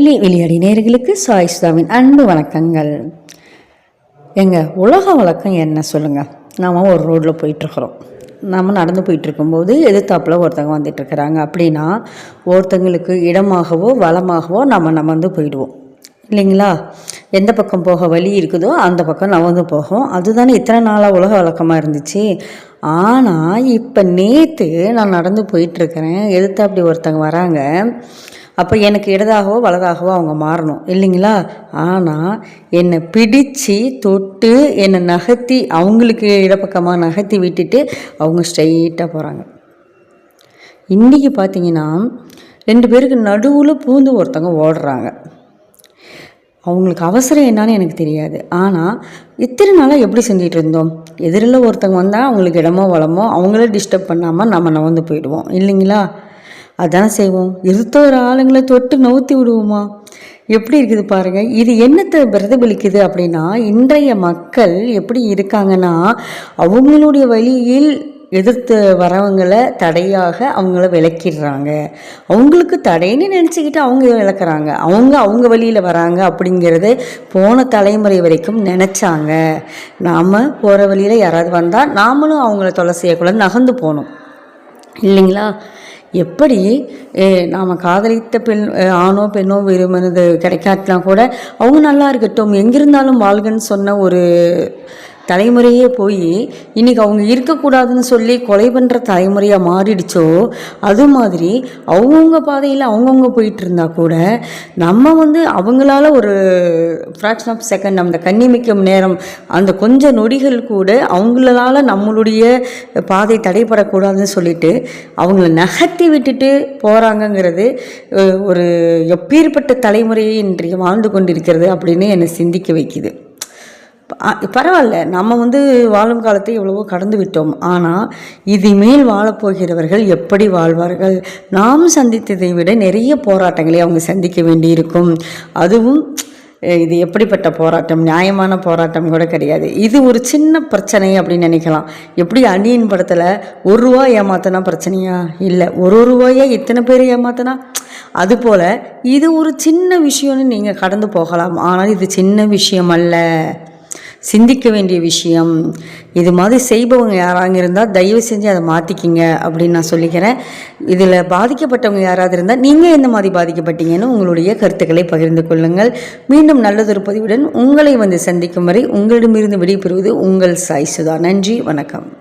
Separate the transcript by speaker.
Speaker 1: வெளி வெளியடி நேர்களுக்கு சாய் சுதாவின் அன்பு வணக்கங்கள். எங்கள் உலக வழக்கம் என்ன சொல்லுங்கள் நாம் ஒரு ரோட்டில் போயிட்டுருக்குறோம். நம்ம நடந்து போயிட்டுருக்கும்போது எதிர்த்தாப்பில் ஒருத்தவங்க வந்துட்டுருக்குறாங்க. அப்படின்னா ஒருத்தங்களுக்கு இடமாகவோ வளமாகவோ நம்ம நம்ம வந்து போயிடுவோம். இல்லைங்களா? எந்த பக்கம் போக வழி இருக்குதோ அந்த பக்கம் நவந்து போகும். அதுதானே இத்தனை நாளாக உலக வழக்கமாக இருந்துச்சு. ஆனால் இப்போ நேற்று நான் நடந்து போயிட்டுருக்கிறேன். எதிர்த்து அப்படி ஒருத்தங்க வராங்க. அப்போ எனக்கு இடதாகவோ வலதாகவோ அவங்க மாறணும். இல்லைங்களா? ஆனால் என்னை பிடிச்சு தொட்டு என்னை நகர்த்தி அவங்களுக்கு இடப்பக்கமாக நகர்த்தி விட்டுட்டு அவங்க ஸ்ட்ரைட்டாக போகிறாங்க இன்றைக்கி பார்த்தீங்கன்னா ரெண்டு பேருக்கு நடுவில் பூந்து ஒருத்தவங்க ஓடுறாங்க. அவங்களுக்கு அவசரம் என்னன்னு எனக்கு தெரியாது. ஆனால் இத்தனை நாளாக எப்படி செஞ்சிட்டு இருந்தோம்? எதிரில் ஒருத்தவங்க வந்தால் அவங்களுக்கு இடமோ வளமோ அவங்கள டிஸ்டர்ப் பண்ணாமல் நம்ம நவந்து போயிடுவோம். இல்லைங்களா? அதான் செய்வோம். இருத்தோர் ஆளுங்களை தொட்டு நவுத்தி விடுவோமா? எப்படி இருக்குது பாருங்கள் இது என்னத்தை பிரதிபலிக்குது அப்படின்னா இன்றைய மக்கள் எப்படி இருக்காங்கன்னா அவங்களுடைய வழியில் எதிர்த்து வரவங்களை தடையாக அவங்கள விளக்கிடுறாங்க. அவங்களுக்கு தடைன்னு நினச்சிக்கிட்டு அவங்க விளக்குறாங்க. அவங்க அவங்க வழியில் வராங்க அப்படிங்கிறத போன தலைமுறை வரைக்கும் நினச்சாங்க. நாம் போகிற வழியில் யாராவது வந்தால் நாமளும் அவங்கள தொலை செய்யக்கூடாது நகர்ந்து போகணும். இல்லைங்களா? எப்படி நாம் காதலித்த பெண் ஆணோ பெண்ணோ விரும்பினது கிடைக்காட்டினா கூட அவங்க நல்லா இருக்கட்டும் எங்கிருந்தாலும் வாழ்கன்னு சொன்ன ஒரு தலைமுறையே போய் இன்றைக்கி அவங்க இருக்கக்கூடாதுன்னு சொல்லி கொலை பண்ணுற தலைமுறையாக மாறிடுச்சோ? அது மாதிரி அவங்கவுங்க பாதையில் அவங்கவுங்க போயிட்டு இருந்தால் கூட நம்ம வந்து அவங்களால ஒரு ஃப்ராக்ஷன் ஆஃப் செகண்ட் அந்த கண்ணிமிக்கும் நேரம் அந்த கொஞ்சம் நொடிகள் கூட அவங்களால நம்மளுடைய பாதை தடைபடக்கூடாதுன்னு சொல்லிட்டு அவங்கள நகர்த்தி விட்டுட்டு போகிறாங்கங்கிறது ஒரு எப்பேற்பட்ட தலைமுறையை இன்றைக்கு வாழ்ந்து கொண்டிருக்கிறது அப்படின்னு என்னை சிந்திக்க வைக்குது. பரவாயில்ல. நம்ம வந்து வாழும் காலத்தை எவ்வளவோ கடந்து விட்டோம். ஆனால் இதுமேல் வாழப்போகிறவர்கள் எப்படி வாழ்வார்கள்? நாம் சந்தித்ததை விட நிறைய போராட்டங்களை அவங்க சந்திக்க வேண்டியிருக்கும். அதுவும் இது எப்படிப்பட்ட போராட்டம்? நியாயமான போராட்டம் கூட கிடையாது. இது ஒரு சின்ன பிரச்சனை அப்படின்னு நினைக்கலாம். எப்படி அணியின் படத்தில் ஒரு ரூபா ஏமாத்தினா பிரச்சனையா? இல்லை. ஒரு ரூபாயா இத்தனை பேர் ஏமாத்தினா? அதுபோல் இது ஒரு சின்ன விஷயம்னு நீங்கள் கடந்து போகலாம். ஆனால் இது சின்ன விஷயம் அல்ல சிந்திக்க வேண்டிய விஷயம். இது மாதிரி செய்பவங்க யாராங்க இருந்தால் தயவு செஞ்சு அதை மாற்றிக்கிங்க அப்படின்னு நான் சொல்லிக்கிறேன். இதில் பாதிக்கப்பட்டவங்க யாராவது இருந்தால் நீங்கள் எந்த மாதிரி பாதிக்கப்பட்டீங்கன்னு உங்களுடைய கருத்துக்களை பகிர்ந்து கொள்ளுங்கள். மீண்டும் நல்லதொரு பதிவுடன் உங்களை வந்து சந்திக்கும் வரை உங்களிடமிருந்து விடைபெறுவது உங்கள் சாய் சுதா. நன்றி வணக்கம்.